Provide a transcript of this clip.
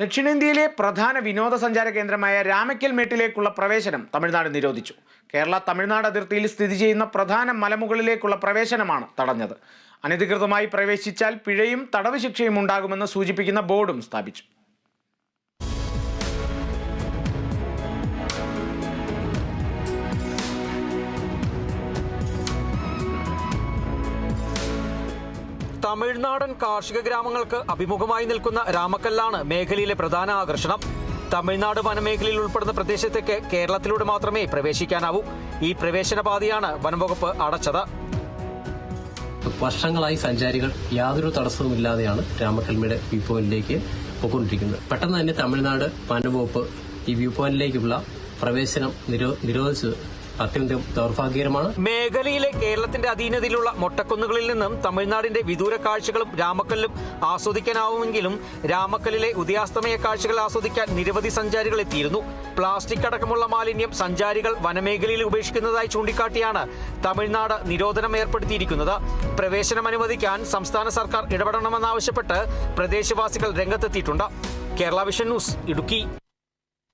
ദക്ഷിണേന്ത്യയിലെ പ്രധാന വിനോദസഞ്ചാര കേന്ദ്രമായ രാമക്കൽ മേട്ടിലേക്കുള്ള പ്രവേശനം തമിഴ്നാട് നിരോധിച്ചു. കേരള തമിഴ്നാട് അതിർത്തിയിൽ സ്ഥിതി ചെയ്യുന്ന പ്രധാന മലമുകളിലേക്കുള്ള പ്രവേശനമാണ് തടഞ്ഞത്. അനധികൃതമായി പ്രവേശിച്ചാൽ പിഴയും തടവ് ശിക്ഷയും ഉണ്ടാകുമെന്ന് സൂചിപ്പിക്കുന്ന ബോർഡും സ്ഥാപിച്ചു. തമിഴ്നാടൻ കാർഷിക ഗ്രാമങ്ങൾക്ക് അഭിമുഖമായി നിൽക്കുന്ന രാമക്കല്ലാണ് മേഖലയിലെ പ്രധാന ആകർഷണം. തമിഴ്നാട് വനമേഖലയിൽ ഉൾപ്പെടുന്ന പ്രദേശത്തേക്ക് കേരളത്തിലൂടെ മാത്രമേ പ്രവേശിക്കാനാവൂ. ഈ പ്രവേശന പാതയാണ് വനംവകുപ്പ് അടച്ചത്. വർഷങ്ങളായി സഞ്ചാരികൾ യാതൊരു തടസ്സവുമില്ലാതെയാണ് രാമക്കൽമയുടെ വ്യൂ പോയിന്റിലേക്ക് പോയിക്കൊണ്ടിരിക്കുന്നത്. പെട്ടെന്ന് തന്നെ തമിഴ്നാട് വനംവകുപ്പ് ഈ വ്യൂ പോയിന്റിലേക്കുള്ള പ്രവേശനം നിരോ- നിരോധിച്ചത് അത്യന്തം ദൗർഭാഗ്യകരമാണ്. മേഖലയിലെ കേരളത്തിന്റെ അധീനതയിലുള്ള മൊട്ടക്കുന്നുകളിൽ നിന്നും തമിഴ്നാടിന്റെ വിദൂര കാഴ്ചകളും രാമക്കല്ലും ആസ്വദിക്കാനാവുമെങ്കിലും രാമക്കല്ലിലെ ഉദയാസ്തമയ കാഴ്ചകൾ ആസ്വദിക്കാൻ നിരവധി സഞ്ചാരികൾ എത്തിയിരുന്നു. പ്ലാസ്റ്റിക് അടക്കമുള്ള മാലിന്യം സഞ്ചാരികൾ വനമേഖലയിൽ ഉപേക്ഷിക്കുന്നതായി ചൂണ്ടിക്കാട്ടിയാണ് തമിഴ്നാട് നിരോധനം ഏർപ്പെടുത്തിയിരിക്കുന്നത്. പ്രവേശനം അനുവദിക്കാൻ സംസ്ഥാന സർക്കാർ ഇടപെടണമെന്നാവശ്യപ്പെട്ട് പ്രദേശവാസികൾ രംഗത്തെത്തിയിട്ടുണ്ട്. Kerala vision news Idukki.